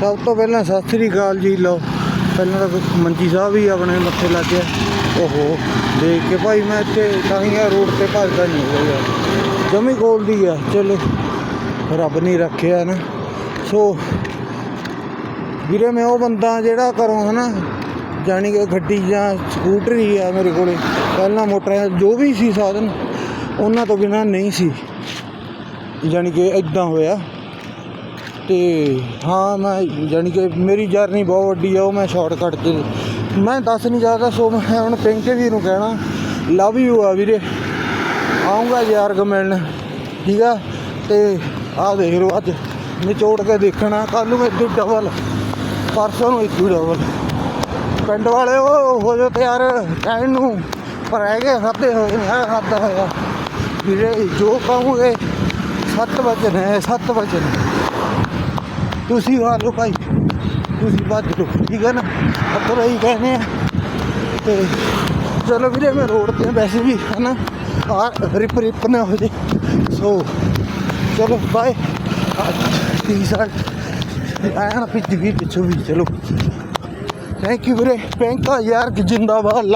ਸਭ ਤੋਂ ਪਹਿਲਾਂ ਸਤਿ ਸ੍ਰੀ ਅਕਾਲ ਜੀ, ਲਓ। ਪਹਿਲਾਂ ਤਾਂ ਮੰਜੀ ਸਾਹਿਬ ਹੀ ਆਪਣੇ ਮੱਥੇ ਲੱਗ ਗਿਆ। ਓਹੋ, ਦੇਖ ਕੇ ਭਾਈ ਮੈਂ ਇੱਥੇ ਤਾਂ ਹੀ ਆ, ਰੋਡ ਤੇ ਭੱਜਦਾ ਨਹੀਂ ਹੋਇਆ ਯਾਰ। ਜਮੀ ਕੋਲ ਆ, ਚਲੋ। ਰੱਬ ਨਹੀਂ ਰੱਖਿਆ ਨਾ। ਸੋ, ਵੀਰੇ ਮੈਂ ਉਹ ਬੰਦਾ ਜਿਹੜਾ ਘਰੋਂ ਹਨਾ, ਜਾਣੀ ਕਿ ਗੱਡੀ ਜਾਂ ਸਕੂਟਰੀ ਆ ਮੇਰੇ ਕੋਲੇ, ਪਹਿਲਾਂ ਮੋਟਰ ਜੋ ਵੀ ਸੀ ਸਾਧਨ, ਉਹਨਾਂ ਤੋਂ ਬਿਨਾ ਨਹੀਂ ਸੀ। ਜਾਣੀ ਕਿ ਇਦਾਂ ਹੋਇਆ। ਤੇ ਹਾਂ, ਮੈਂ ਜਾਣੀ ਕਿ ਮੇਰੀ ਜਰਨੀ ਬਹੁਤ ਵੱਡੀ ਆ, ਉਹ ਮੈਂ ਸ਼ਾਰਟਕਟ ਤੇ। ਮੈਂ ਦੱਸ ਨਹੀਂ ਸਕਦਾ, ਸੋ ਮੈਂ ਹੁਣ ਪਿੰਕੇ ਵੀਰ ਨੂੰ ਕਹਿਣਾ ਲਵ ਯੂ ਆ ਵੀਰੇ। ਆਉਂਗਾ ਯਾਰ ਕਮੈਂਟ, ਠੀਕ ਆ? ਤੇ ਆ ਦੇਖ ਲਓ ਅੱਜ, ਨਿਚੋੜ ਕੇ ਦੇਖਣਾ ਕੱਲ ਨੂੰ ਇਦੋਂ ਡਬਲ ਪਰਸੋਂ ਨੂੰ ਇਦੋਂ ਡਬਲ ਪਿੰਡ ਵਾਲੇ ਉਹ ਹੋ ਜੋ ਤਿਆਰ ਕਹਿਣ ਨੂੰ ਪਰ ਹੈਗੇ ਖਾਦੇ ਹੋਏ ਨੇ ਆ ਹੋਇਆ ਵੀਰੇ, ਜੋ ਕਹੂੰਗੇ, ਸੱਤ ਵਚਨ ਹੈ, ਸੱਤ ਵਚਨ। ਤੁਸੀਂ ਹਾਰ ਲਓ ਭਾਈ। ਤੁਸੀਂ ਬਾਤ ਲੋ ਠੀਕ ਹੈ ਨਾ? ਆਪਾਂ ਇਹੀ ਕਹਿੰਦੇ ਆ। ਤੇ ਚਲੋ ਵੀਰੇ, ਮੈਂ ਰੋਡ ਤੇ ਵੈਸੇ ਵੀ ਹੈ ਨਾ ਆ ਰਿਪ ਰਿਪ ਨਾ ਹੋ ਜੇ। ਸੋ ਚਲੋ ਬਾਏ ਟੀ ਸ਼ਰਟ ਆਇਆ ਨਾ ਪਿੱਛੇ ਵੀ ਪਿੱਛੋਂ ਵੀ, ਚਲੋ। ਥੈਂਕ ਯੂ ਵੀਰੇ। ਪੈਂਕਾ ਯਾਰ, ਜਿੰਦਾਬਾਦ।